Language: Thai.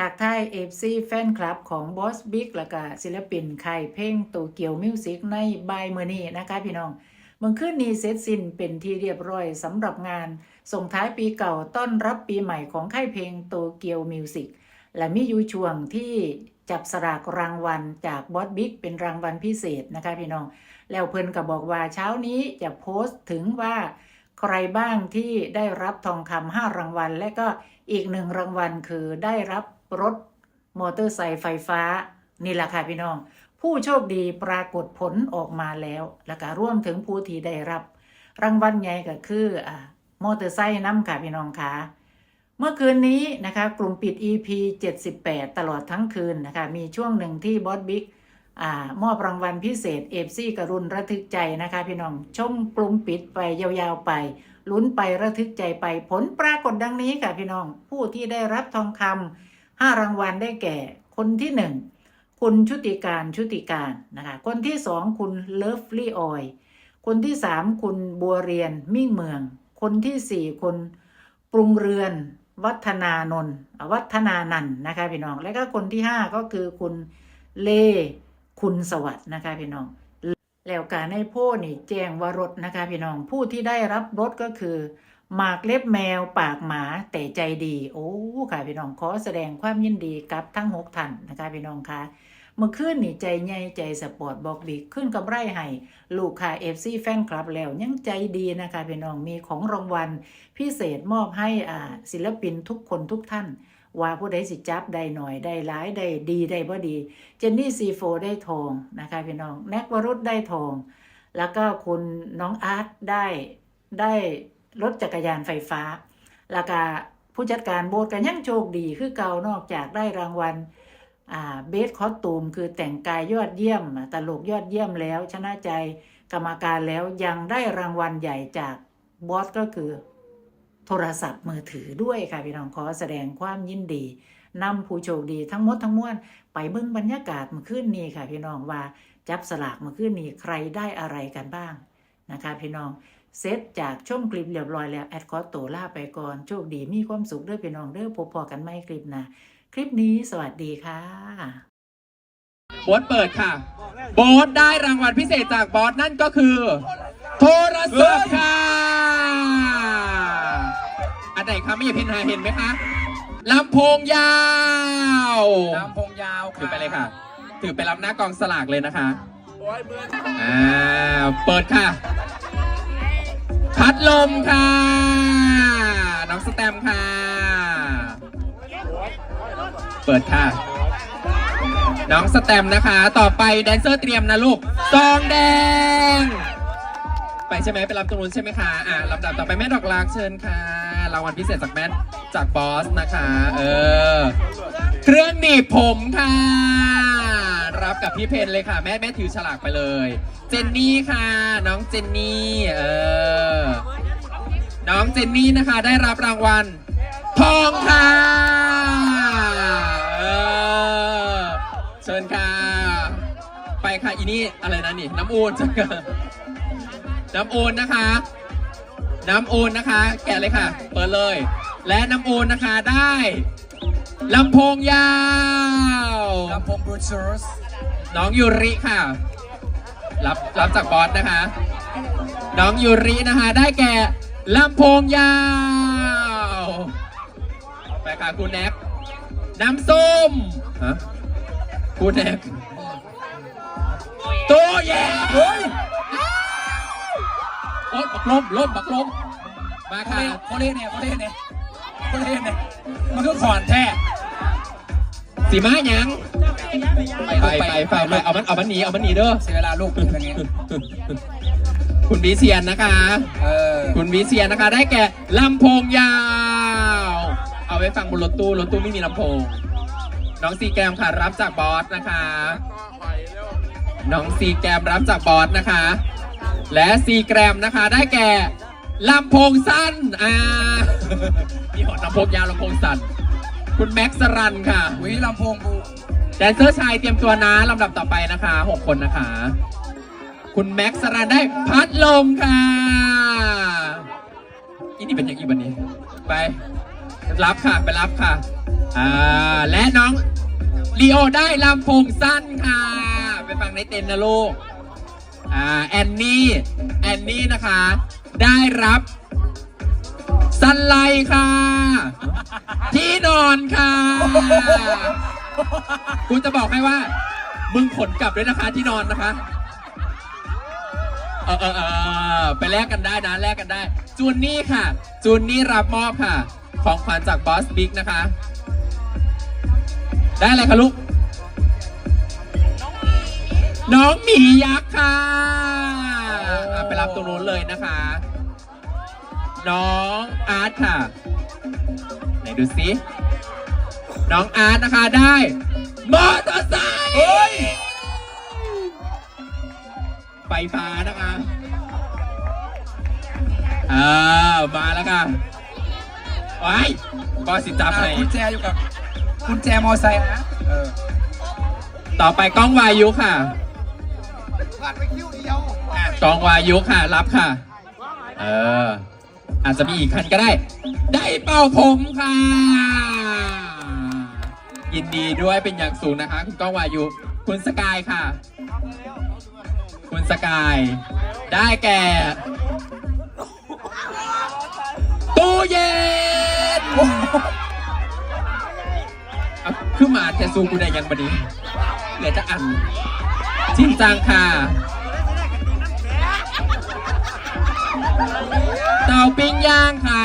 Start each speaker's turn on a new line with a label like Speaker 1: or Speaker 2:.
Speaker 1: ทากทายเอฟซีแฟนคลับของบอสบิ๊กแล้วก็ศิลปินค่เพลงโตเกียวมิวสิกในบายเมอนี้นะคะพี่น้องเมื่อคืนนี้เสร็จสิ้นเป็นที่เรียบร้อยสำหรับงาน ส่งท้ายปีเก่าต้อนรับปีใหม่ของค่ายเพลงโตเกียวมิวสิกและมีอยู่ช่วงที่จับสลากรางวัลจากบอสบิ๊กเป็นรางวัลพิเศษนะคะพี่น้อง แล้วเพิ่นก็บอกว่าเช้านี้จะโพสต์ถึงว่าใครบ้างที่ได้รับทองคำห้ารางวัล และก็อีกหนึ่งรางวัลคือได้รับ รถมอเตอร์ไซค์ไฟฟ้า นี่แหละค่ะพี่น้อง ผู้โชคดีปรากฏผลออกมาแล้ว แล้วก็ร่วมถึงผู้ที่ได้รับ รางวัลใหญ่ก็คืออ่ามอเตอร์ไซค์น้ำค่ะพี่น้องคะเมื่อคืนนี้นะคะ กลุ่มปิด EP 78 ตลอดทั้งคืนนะคะ มีช่วงหนึ่งที่บอสบิ๊กอ่ามอบรางวัลพิเศษเอฟซีกรุณระทึกใจนะคะ พี่น้องชมกลุ่มปิดไปยาวๆไป ลุ้นไประทึกใจไปผลปรากฏดังนี้ค่ะพี่น้อง ผู้ที่ได้รับทองคำ ห้ารางวัลได้แก่ คนที่หนึ่งคุณชุติการชุติการนะคะ คนที่สองคุณเลิฟลี่ออย คนที่สามคุณบัวเรียนมิ่งเมือง คนที่สี่คุณปรุงเรือน วัฒนานนท์วัฒนานันนะคะพี่น้อง และก็คนที่ห้าก็คือคุณเลคุณสวัสด์นะคะพี่น้อง แล้วการให้พ่นี่แจ้งว่ารถนะคะพี่น้องผู้ที่ได้รับรถก็คือ หมากเล็บแมวปากหมาแต่ใจดี โอ้ค่ะพี่น้องขอแสดงความยินดีกับทั้งหกท่านนะคะพี่น้องคะเมื่อคืนนี่ใจใหญ่ใจสปอร์ตบอกบีขึ้นกับไรให้ลูกค้าเอฟซีแฟนคลับแล้วยังใจดีนะคะพี่น้องมีของรางวัลพิเศษมอบให้อ่าศิลปินทุกคนทุกท่านว่าผู้ใดสิจับได้หน่อยได้หลายได้ดีได้บ่ดี เจนนี่ซีโฟได้ทองนะคะพี่น้องแน็กวรุษได้ทอง แล้วก็คุณน้องอาร์ตได้ได้ รถจักรยานไฟฟ้าแล้วก็ผู้จัดการโบสถ์กันยังโชคดีคือเก่านอกจากได้รางวัลเบสคอสตูม คือแต่งกายยอดเยี่ยม ตลกยอดเยี่ยมแล้ว ชนะใจกรรมการแล้วยังได้รางวัลใหญ่จากบอสก็คือโทรศัพท์มือถือด้วยค่ะพี่น้องขอแสดงความยินดีนำผู้โชคดีทั้งหมดทั้งมวลไปเบิ่งบรรยากาศเมื่อคืนนี้ค่ะพี่น้องว่าจับสลากเมื่อคืนนี้ใครได้อะไรกันบ้างนะคะ พี่น้อง เซตจากชมคลิปเรียบร้อยแล้วแอดคอตัวลาไปก่อนโชคดีมีความสุขเด้อพี่น้องเด้อพบพอกันไม่คลิปหนะคลิปนี้สวัสดีค่ะ
Speaker 2: โบอสเปิดค่ะ โบอสได้รางวัลพิเศษจากบอสนั่นก็คือ โทรศัพท์ค่ะ อันไหนคะไม่อยากเห็นหาเห็นไหมคะลำโพงยาว
Speaker 3: ลำโพงยาว
Speaker 2: ถือไปเลยค่ะ ถือไปรับหน้ากองสลากเลยนะคะอ่าเปิดค่ะ พัดลมค่ะ น้องสแตมค่ะ เปิดค่ะ น้องสแตมนะคะ ต่อไปแดนเซอร์เตรียมนะลูกซองแดง ไปใช่ไหมไปรับตรงนู้นใช่ไหมคะ อ่าลำดับต่อไปแม่ดอกลากเชิญค่ะรางวัลพิเศษจากแม่จากบอสนะคะ เออ เครื่องหนีบผมค่ะ รับกับพี่เพนเลยค่ะ แม่แม่ถือฉลากไปเลย เจนนี่ค่ะ น้องเจนนี่เออน้องเจนนี่นะคะ ได้รับรางวัลทองค่ะเออเชิญค่ะ ไปค่ะอีนี่อะไรนะนี่ น้ำอูนจ้ะน้ำอูนนะคะ น้ำอูนนะคะ แกะเลยค่ะ เปิดเลย และน้ำอูนนะคะได้ลำโพงยาว
Speaker 3: ลำโพงบลูทูธ
Speaker 2: น้องยูริค่ะ รับรับจากบอสนะคะ น้องยูรินะคะ ได้แก่ลำโพงยาวไปค่ะคุณแน็กน้ำส้มฮะคุณแน็กตู้เย็นเฮ้ยโอ๊ยบักลมลมบักลมมา
Speaker 3: เขา
Speaker 2: ค่ะ
Speaker 3: เล่นเขาเล่นเนี่ยเขาเล่นเนี่ยเขาเล่นเนี่ยมันคือขอนแท้
Speaker 2: สีม้าหยัง
Speaker 3: ไป
Speaker 2: ไป
Speaker 3: ไป
Speaker 2: ไปไปไปเอามันเอามันหนีเอามันหนีเด้อ
Speaker 3: เสียเวลาลูกอย่างนี้
Speaker 2: คุณวิเชียนนะคะ
Speaker 3: เออ
Speaker 2: คุณวิเชียนนะคะ ได้แก่ลำโพงยาว เอาไว้ฟังบนรถตู้รถตู้ไม่มีลำโพง น้องซีแกรมค่ะรับจากบอสนะคะ น้องซีแกรมรับจากบอสนะคะ และซีแกรมนะคะ ได้แก่ลำโพงสั้น อ่ามีหอดลำโพงยาวลำโพงสั้น คุณแม็กซ์สรันค่ะ
Speaker 3: วิลำโพงบู
Speaker 2: แดนเซอร์ชายเตรียมตัวนะลำดับต่อไปนะคะหกคนนะคะ คุณแม็กซ์สรันได้พัดลมค่ะอีนี่เป็นอย่างอีบันนี้ ไป รับค่ะไปรับค่ะอ่าและน้องลีโอได้ลำโพงสั้นค่ะ ไปฟังในเต็นนะลูกอ่าแอนนี่แอนนี่นะคะ ได้รับ สันไลค่ะ ที่นอนค่ะ กูจะบอกให้ว่า มึงขนกลับด้วยนะคะที่นอนนะคะ เออเออเออไปแลกกันได้นะแลกกันได้ จูนนี่ค่ะ จูนนี่รับมอบค่ะ ของขวัญจากบอสบิ๊กนะคะ ได้อะไรคะลูก น้องหมียักษ์ค่ะอะไปรับตรงนู้นเลยนะคะ น้องอาร์ตค่ะ ไหนดูสิน้องอาร์ตนะคะได้มอเตอร์ไซค์ไฟฟ้านะคะอ่ามาแล้วค่ะไว้บอสสิจับให้
Speaker 3: กุญแจอยู่กับกุญแจมอไซค์นะเออ
Speaker 2: ต่อไปกล้องวายุค่ะ
Speaker 3: ผ่านไปคิวเดียว
Speaker 2: อะกล้องวายุค่ะ รับค่ะ เออ อาจจะมีอีกคันก็ได้ ได้เป่าผมค่ะ ยินดีด้วยเป็นอย่างสูงนะคะ คุณก้องวายุ คุณสกายค่ะ คุณสกาย ได้แก่ตู้เย็นเอาคือมาแต่ซูกูได้ยังบดีเหลือจะอันจริงจังค่ะ เตาปิ้งย่างค่ะ